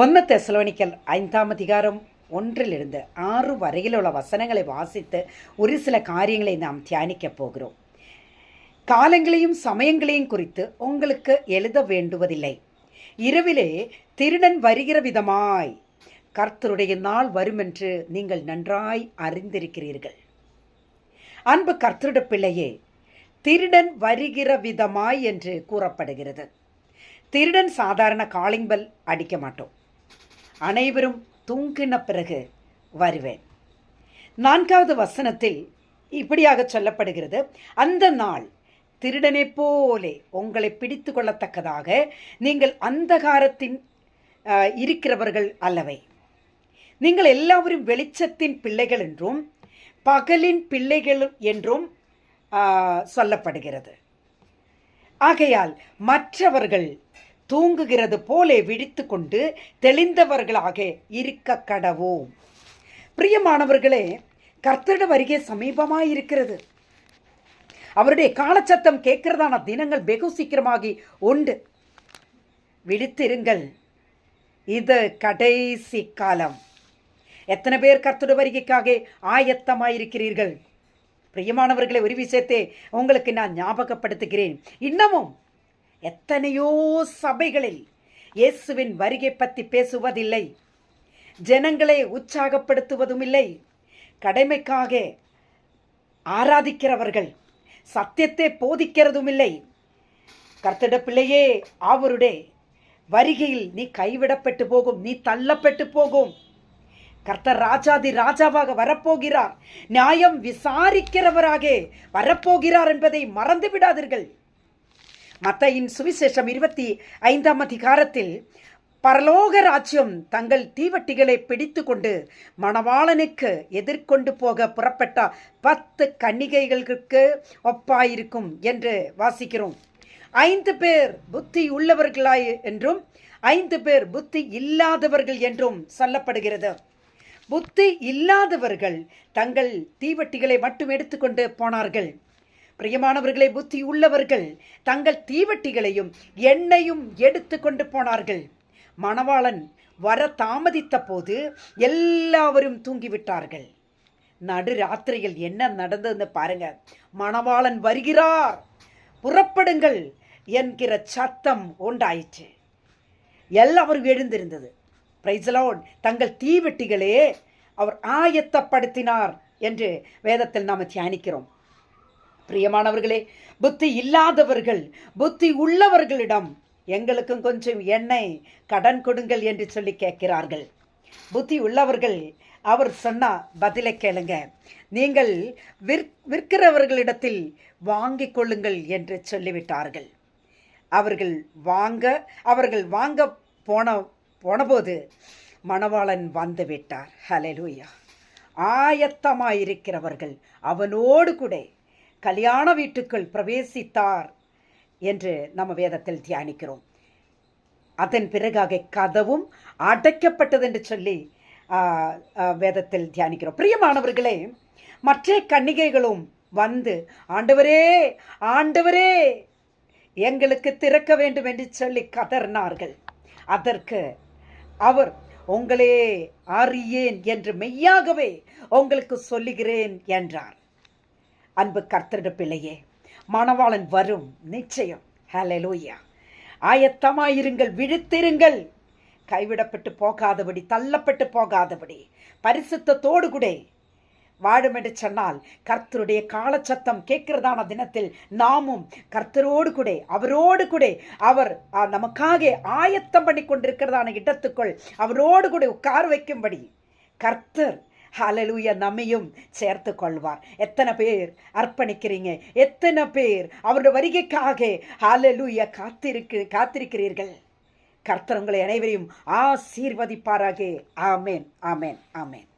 ஒன்று தெசலோனிக்கல் ஐந்தாம் அதிகாரம் ஒன்றிலிருந்து ஆறு வரையிலுள்ள வசனங்களை வாசித்து ஒரு சில காரியங்களை நாம் தியானிக்கப் போகிறோம். காலங்களையும் சமயங்களையும் குறித்து உங்களுக்கு எழுத வேண்டுவதில்லை. இரவிலே திருடன் வருகிற விதமாய் கர்த்தருடைய நாள் வருமென்று நீங்கள் நன்றாய் அறிந்திருக்கிறீர்கள். அன்பு கர்த்தருட பிள்ளையே திருடன் வருகிற விதமாய் என்று கூறப்படுகிறது. திருடன் சாதாரண காலிங் பெல் அடிக்க மாட்டோம். அனைவரும் தூங்கின பிறகு வருவேன். நான்காவது வசனத்தில் இப்படியாக சொல்லப்படுகிறது. அந்த நாள் திருடனைப் போலே உங்களை பிடித்து கொள்ளத்தக்கதாக நீங்கள் அந்தகாரத்தின் இருக்கிறவர்கள் அல்லவை. நீங்கள் எல்லாவரும் வெளிச்சத்தின் பிள்ளைகள் என்றும் பகலின் பிள்ளைகள் என்றும் சொல்லப்படுகிறது. ஆகையால் மற்றவர்கள் தூங்குகிறது போலே விழித்துக்கொண்டு தெளிந்தவர்களாக இருக்க கடவோம். பிரியமானவர்களே கர்த்தரிட வருகை சமீபமாக இருக்கிறது அவருடைய காலச்சத்தம் கேட்கிறதான தினங்கள் வெகு சீக்கிரமாகி உண்டு. விழித்திருங்கள். இது கடைசி காலம். எத்தனை பேர் கர்த்தருடைய வருகைக்காக ஆயத்தமாயிருக்கிறீர்கள்? பிரியமானவர்களை ஒரு விஷயத்தை உங்களுக்கு நான் ஞாபகப்படுத்துகிறேன். இன்னமும் எத்தனையோ சபைகளில் இயேசுவின் வருகை பற்றி பேசுவதில்லை. ஜனங்களை உற்சாகப்படுத்துவதும் இல்லை கடமைக்காக ஆராதிக்கிறவர்கள் சத்தியத்தை போதிக்கிறதும் இல்லை கர்த்தட பிள்ளையே அவருடைய வருகையில் நீ கைவிடப்பட்டு போகும் நீ தள்ளப்பட்டு போகும். கர்த்தர் ராஜாதி ராஜாவாக வரப்போகிறார். நியாயம் விசாரிக்கிறவராக வரப்போகிறார் என்பதை மறந்து விடாதீர்கள் மத்தையின் சுவிசேஷம் இருபத்தி ஐந்தாம் அதிகாரத்தில் பரலோக ராஜ்யம் தங்கள் தீவட்டிகளை பிடித்து கொண்டு மணவாளனுக்கு எதிர்கொண்டு போக புறப்பட்ட பத்து கன்னிகைகளுக்கு ஒப்பாயிருக்கும் என்று வாசிக்கிறோம். ஐந்து பேர் புத்தி உள்ளவர்களாய் என்றும் ஐந்து பேர் புத்தி இல்லாதவர்கள் என்றும் சொல்லப்படுகிறது. புத்தி இல்லாதவர்கள் தங்கள் தீவட்டிகளை மட்டும் எடுத்துக்கொண்டு போனார்கள். பிரியமானவர்களை புத்தி உள்ளவர்கள் தங்கள் தீவட்டிகளையும் எண்ணெயும் எடுத்துக்கொண்டு போனார்கள். மணவாளன் வர தாமதித்த போது எல்லாவரும் தூங்கிவிட்டார்கள். நடு ராத்திரியில் என்ன நடந்ததுன்னு பாருங்க. மணவாளன் வருகிறார். புறப்படுங்கள் என்கிற சத்தம் உண்டாயிற்று. எல்லாவரும் எழுந்திருந்தது. பிரைசலோன் தங்கள் தீவெட்டிகளே அவர் ஆயத்தப்படுத்தினார் என்று வேதத்தில் நாம் தியானிக்கிறோம். பிரியமானவர்களே புத்தி இல்லாதவர்கள் புத்தி உள்ளவர்களிடம் எங்களுக்கும் கொஞ்சம் எண்ணெய் கடன் கொடுங்கள் என்று சொல்லி கேட்கிறார்கள். புத்தி உள்ளவர்கள் அவர் சொன்னா பதிலை கேளுங்க. நீங்கள் விற் விற்கிறவர்களிடத்தில் வாங்கிக் கொள்ளுங்கள் என்று சொல்லிவிட்டார்கள். அவர்கள் வாங்க அவர்கள் வாங்க போன போனபோது மணவாளன் வந்து விட்டார். ஹலெலூயா ஆயத்தமாயிருக்கிறவர்கள் அவனோடு கூட கல்யாண வீட்டுக்குள் பிரவேசித்தார் என்று நம்ம வேதத்தில் தியானிக்கிறோம். அதன் பிறகாக கதவும் அடைக்கப்பட்டது என்று சொல்லி வேதத்தில் தியானிக்கிறோம். பிரியமானவர்களே மற்ற கன்னிகைகளும் வந்து ஆண்டவரே ஆண்டவரே எங்களுக்கு திறக்க வேண்டும் என்று சொல்லி கதறினார்கள். அதற்கு அவர் உங்களே அறியேன் என்று மெய்யாகவே உங்களுக்கு சொல்லுகிறேன் என்றார். அன்பு கர்த்தருட பிள்ளையே மணவாளன் வரும் நிச்சயம். ஹalleluya ஆயத்தமாயிருங்கள் விழித்திருங்கள். கைவிடப்பட்டு போகாதபடி தள்ளப்பட்டு போகாதபடி பரிசுத்தத்தோடு கூட வாழும் என்று சொன்னால் கர்த்தருடைய காலச்சத்தம் கேட்கிறதான தினத்தில் நாமும் கர்த்தரோடு கூட அவரோடு கூட அவர் நமக்காக ஆயத்தம் பண்ணி கொண்டிருக்கிறதான இடத்துக்குள் அவரோடு கூட உட்கார வைக்கும்படி கர்த்தர் ஹalleluya நம்மையும் சேர்த்து கொள்வார் எத்தனை பேர் அர்ப்பணிக்கிறீங்க? எத்தனை பேர் அவருடைய வருகைக்காக ஹalleluya காத்திருக்கு காத்திருக்கிறீர்கள்? கர்த்தர் உங்களை அனைவரையும் ஆசீர்வதிப்பாராக. ஆமேன் ஆமேன் ஆமேன்.